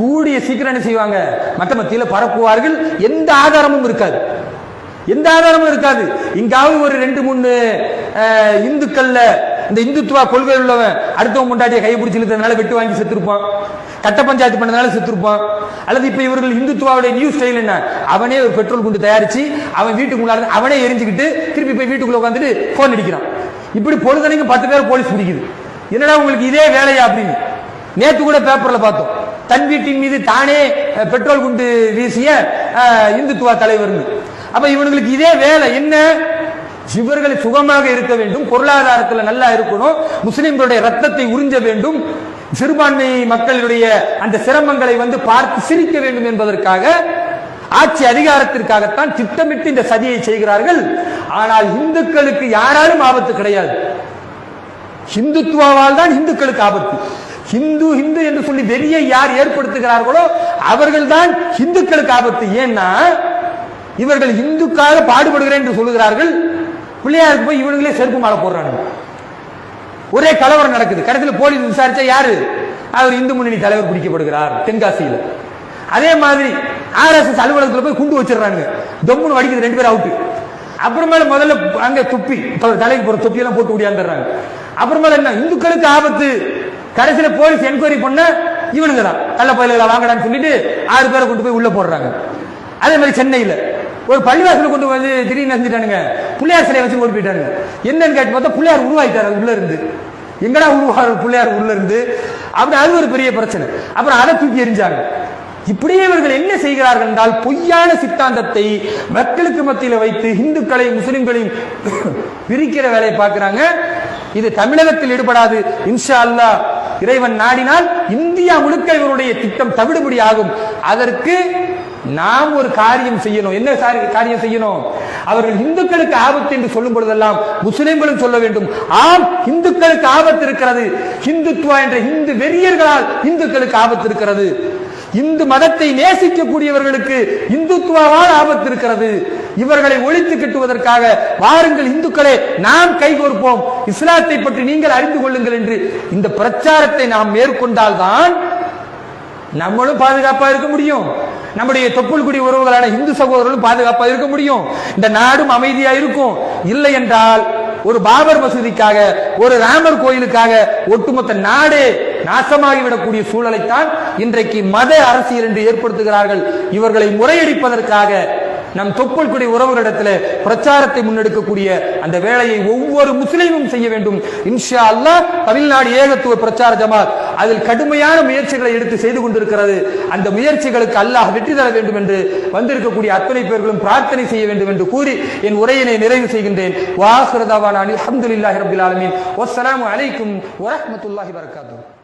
கூடிய சீக்கிரம் என்ன செய்வாங்க? மற்ற மத்தியில் பரப்புவார்கள். எந்த ஆதாரமும் இருக்காது. எந்த ஆதாரமும் இருக்காது. இங்காவது ஒரு ரெண்டு மூணு இந்துக்கள்ல இந்த இந்துத்துவா கொள்கை உள்ளவன் அடுத்தவன் முண்டாட்டிய கை பிடிச்சி இழுத்ததுனால வெட்டு வாங்கி செத்துருப்பான். கட்ட பஞ்சாயத்து பண்ணதுனால செத்துருப்பான். அல்லது இப்ப இவர்கள் இந்துத்துவாவுடைய நியூ ஸ்டைல் என்ன? அவனே ஒரு பெட்ரோல் குண்டு தயாரிச்சு அவன் வீட்டுக்கு முன்னாடி அவனே எரிஞ்சுக்கிட்டு திருப்பி போய் வீட்டுக்குள்ள உட்காந்துட்டு போன் அடிக்கிறான். இப்படி பொழுதனைக்கு பத்து பேர் போலீஸ் பிடிக்குது. என்னடா உங்களுக்கு இதே வேலையா அப்படின்னு? நேத்து கூட பேப்பர்ல பார்த்தோம். தன் வீட்டின் மீது தானே பெட்ரோல் குண்டு வீசிய இந்துத்துவா தலைவர் அப்ப இவனுங்களுக்கு இதே வேலை என்ன? இவர்களை சுகமாக இருக்க வேண்டும் பொருளாதாரத்தில் நல்லா இருக்கணும் முஸ்லிம்களுடைய ரத்தத்தை உறிஞ்ச வேண்டும் சிறுபான்மை மக்களுடைய அந்த சிரமங்களை வந்து பார்த்து சிரிக்க வேண்டும் என்பதற்காக ஆட்சி அதிகாரத்திற்காகத்தான் திட்டமிட்டு இந்த சதியை செய்கிறார்கள். ஆனால் இந்துக்களுக்கு யாராலும் ஆபத்து கிடையாது. ஹிந்துத்துவாவால் தான் இந்துக்களுக்கு ஆபத்து. ஹிந்து ஹிந்து என்று சொல்லி வெறியை யார் ஏற்படுத்துகிறார்களோ அவர்கள் தான் ஆபத்து ஏன்னா இவர்கள் இந்துக்காக பாடுபடுகிறேன் என்று சொல்லுகிறார்கள். பிள்ளையாருக்கு போய் இவனுங்களே செருப்பு மாலை போடுறாங்க ஒரே கலவரம் நடக்குது. கடைசியில் போலீஸ் விசாரிச்சா யாரு? அவர் இந்து முன்னணி தலைவர் பிடிக்கப்படுகிறார் தென்காசியில். அதே மாதிரி ஆர்எஸ்எஸ் அலுவலகத்தில் போய் குண்டு வச்சிடறாங்க தொம்முன்னு வடிக்குது ரெண்டு பேரும் அவுட்டு. அப்புறமேல முதல்ல அங்க துப்பி தலைக்கு போற தொப்பி எல்லாம் போட்டு ஓடியாந்துடுறாங்க அப்புறமேல என்ன? இந்துக்களுக்கு ஆபத்து. கடைசியில போலீஸ் என்கொயரி பண்ண இவனுங்க தான். நல்ல பயில்களை வாங்கடான்னு சொல்லிட்டு ஆறு பேரை கொண்டு போய் உள்ள போடுறாங்க. அதே மாதிரி சென்னையில் ஒரு பள்ளிவாசல கொண்டு வந்து திடீர்னு செஞ்சுட்டானுங்க பிள்ளையார் சிலையை வச்சு ஓடி போயிட்டானுங்க. என்னன்னு கேட்டு பார்த்தா பிள்ளையார் உருவாயிட்டார் உள்ள இருந்து. எங்கடா உருவாரு பிள்ளையார் உள்ள இருந்து? அப்படி அது ஒரு பெரிய பிரச்சனை. அப்புறம் அதை தூக்கி எரிஞ்சாங்க இப்படியே இவர்கள் என்ன செய்கிறார்கள் என்றால் பொய்யான சித்தாந்தத்தை மக்களுக்கு மத்தியில் வைத்து இந்துக்களையும் முஸ்லிம்களையும் பிரிக்கிற வேலையை பார்க்கிறாங்க. இது தமிழகத்தில் ஈடுபடாது. இன்ஷா அல்லாஹ். இறைவன் நாடினால் இந்தியா முழுக்க இவருடைய திட்டம் தவிடுபடி ஆகும் அதற்கு நாம் ஒரு காரியம் செய்யணும். என்ன சாரி- காரியம் செய்யணும்? அவர்கள் இந்துக்களுக்கு ஆபத்து என்று சொல்லும் பொழுதெல்லாம் முஸ்லிம்களும் சொல்ல வேண்டும். ஆம் இந்துக்களுக்கு ஆபத்து இருக்கிறது. இந்துத்துவா என்ற இந்து வெறியர்களால் இந்துக்களுக்கு ஆபத்து இருக்கிறது. இந்து மதத்தை நேசிக்கக்கூடியவர்களுக்கு இந்துத்துவாவால் ஆபத்து இருக்கிறது இவர்களை ஒழித்து கட்டுவதற்காக வாருங்கள் இந்துக்களே நாம் கைகோர்ப்போம் இஸ்லாத்தை பற்றி நீங்கள் அறிந்து கொள்ளுங்கள் என்று இந்த பிரச்சாரத்தை நாம் மேற்கொண்டால் தான் நம்மளும் பாதுகாப்பா இருக்க முடியும். நம்முடைய தொப்புள் குடி உறவுகளான இந்து சகோதரர்களும் பாதுகாப்பா இருக்க முடியும். இந்த நாடும் அமைதியா இருக்கும். இல்லை என்றால் ஒரு பாபர் மசூதிக்காக ஒரு ராமர் கோயிலுக்காக ஒட்டுமொத்த நாடே நாசமாகிவிடக்கூடிய சூழலைத்தான் இன்றைக்கு மத அரசியல் என்று ஏற்படுத்துகிறார்கள். இவர்களை முறையடிப்பதற்காக நம் தொப்புள்குடி உறவுகளிடத்தில் பிரச்சாரத்தை முன்னெடுக்கக்கூடிய அந்த வேலையை ஒவ்வொரு முஸ்லீமும் செய்ய வேண்டும். இன்ஷா அல்லாஹ் தமிழ்நாடு ஏகத்துவ பிரச்சார ஜமாத் அதில் கடுமையான முயற்சிகளை எடுத்து செய்து கொண்டிருக்கிறது. அந்த முயற்சிகளுக்கு அல்லாஹ் வெற்றி தர வேண்டும் என்று வந்திருக்கக்கூடிய அத்தனை பேர்களும் பிரார்த்தனை செய்ய வேண்டும் என்று கூறி என் உரையினை நிறைவு செய்கின்றேன். வாசுரதாவான அஹமதுல்லாஹி ரபில் ஆலமின். வஸ்ஸலாமு அலைக்கும் வரஹ்மத்துல்லாஹி வரகாத்துஹு